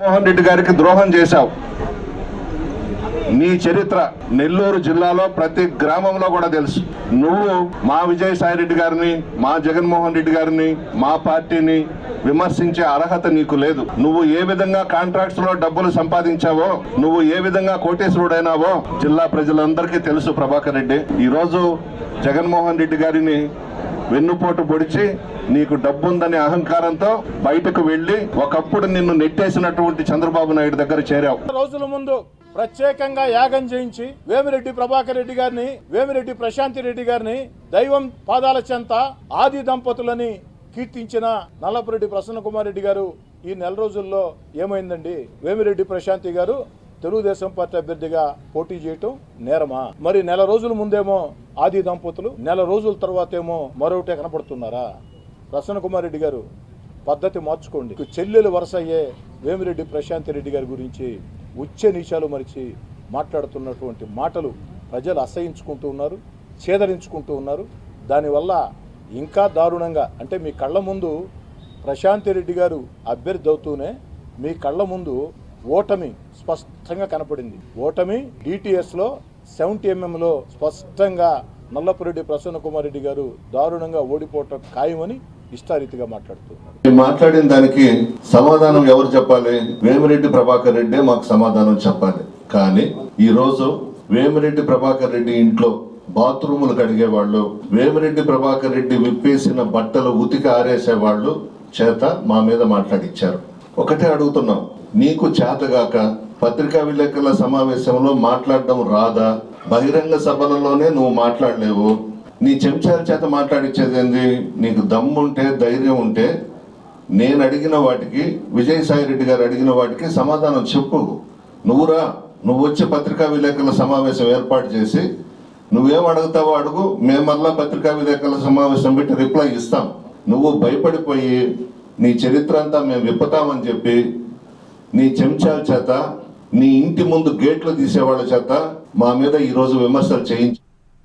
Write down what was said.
జగన్మోహన్ రెడ్డి గారికి ద్రోహం చేశావు. నీ చరిత్ర నెల్లూరు జిల్లాలో ప్రతి గ్రామంలో కూడా తెలుసు. నువ్వు మా విజయసాయి రెడ్డి గారిని మా జగన్మోహన్ రెడ్డి గారిని మా పార్టీని విమర్శించే అర్హత నీకు లేదు. నువ్వు ఏ విధంగా కాంట్రాక్ట్స్లో డబ్బులు సంపాదించావో నువ్వు ఏ విధంగా కోటేశ్వరుడైనావో జిల్లా ప్రజలందరికీ తెలుసు ప్రభాకర్ రెడ్డి. ఈరోజు జగన్మోహన్ రెడ్డి గారిని వెన్నుపోటు పొడిచి నీకు డబ్బుందనే అహంకారంతో బయటకు వెళ్ళి ఒకప్పుడు నిన్ను నెట్టేసినటువంటి చంద్రబాబు నాయుడు దగ్గర చేరావు. రోజుల ముందు ప్రత్యేకంగా యాగం చేయించి వేమిరెడ్డి ప్రభాకర్ రెడ్డి గారిని వేమిరెడ్డి ప్రశాంతి రెడ్డి గారిని దైవం పాదాల చెంత ఆది దంపతులని కీర్తించిన నల్లపురెడ్డి ప్రసన్న కుమార్ రెడ్డి గారు ఈ నెల రోజుల్లో ఏమైందండి? వేమిరెడ్డి ప్రశాంతి గారు తెలుగుదేశం పార్టీ అభ్యర్థిగా పోటీ చేయటం నేరమా? మరి నెల రోజుల ముందేమో ఆది దంపతులు నెల రోజుల తర్వాత ఏమో మరొకటే కనపడుతున్నారా? ప్రసన్న కుమార్ రెడ్డి గారు పద్ధతి మార్చుకోండి. చెల్లెలు వరుస అయ్యే వేమిరెడ్డి ప్రశాంతి రెడ్డి గారి గురించి ఉచ్చ నీచాలు మరిచి మాట్లాడుతున్నటువంటి మాటలు ప్రజలు అసహించుకుంటూ ఉన్నారు చేదరించుకుంటూ ఉన్నారు. దానివల్ల ఇంకా దారుణంగా అంటే మీ కళ్ళ ముందు ప్రశాంతి రెడ్డి గారు అభ్యర్థి అవుతూనే మీ కళ్ళ ముందు ఓటమి స్పష్టంగా కనపడింది. ఓటమి డిటిఎస్లో సెవెంటీ ఎంఎంలో స్పష్టంగా నల్లపురెడ్డి ప్రసన్న కుమార్ రెడ్డి గారు దారుణంగా ఓడిపోవటం ఖాయమని ఇష్టారీతిగా మాట్లాడుతున్నారు మాట్లాడిన దానికి సమాధానం ఎవరు చెప్పాలి? వేమిరెడ్డి ప్రభాకర్ రెడ్డి మాకు సమాధానం చెప్పాలి. కానీ ఈ రోజు వేమిరెడ్డి ప్రభాకర్ రెడ్డి ఇంట్లో బాత్రూములు కడిగేవాళ్ళు వేమిరెడ్డి ప్రభాకర్ రెడ్డి విప్పేసిన బట్టలు ఉతికి ఆరేసేవాళ్ళు చేత మా మీద మాట్లాడిచ్చారు. ఒకటే అడుగుతున్నాం. నీకు చేతగాక పత్రికా విలేకరుల సమావేశంలో మాట్లాడడం రాదా? బహిరంగ సభలలోనే నువ్వు మాట్లాడలేవు. నీ చెంచాల చేత మాట్లాడిచ్చేది ఏంది? నీకు దమ్ముంటే ధైర్యం ఉంటే నేను అడిగిన వాటికి విజయసాయి రెడ్డి గారు అడిగిన వాటికి సమాధానం చెప్పు. నువ్వురా నువ్వు వచ్చి పత్రికా విలేకరుల సమావేశం ఏర్పాటు చేసి నువ్వేం అడుగుతావో అడుగు. మేము మళ్ళా పత్రికా విలేకరుల సమావేశం పెట్టి రిప్లై ఇస్తాం. నువ్వు భయపడిపోయి నీ చరిత్ర అంతా మేము విప్పుతామని చెప్పి నీ చెంచాల చేత నీ ఇంటి ముందు గేట్లు తీసేవాళ్ళ చేత మా మీద ఈరోజు విమర్శలు చేయించు.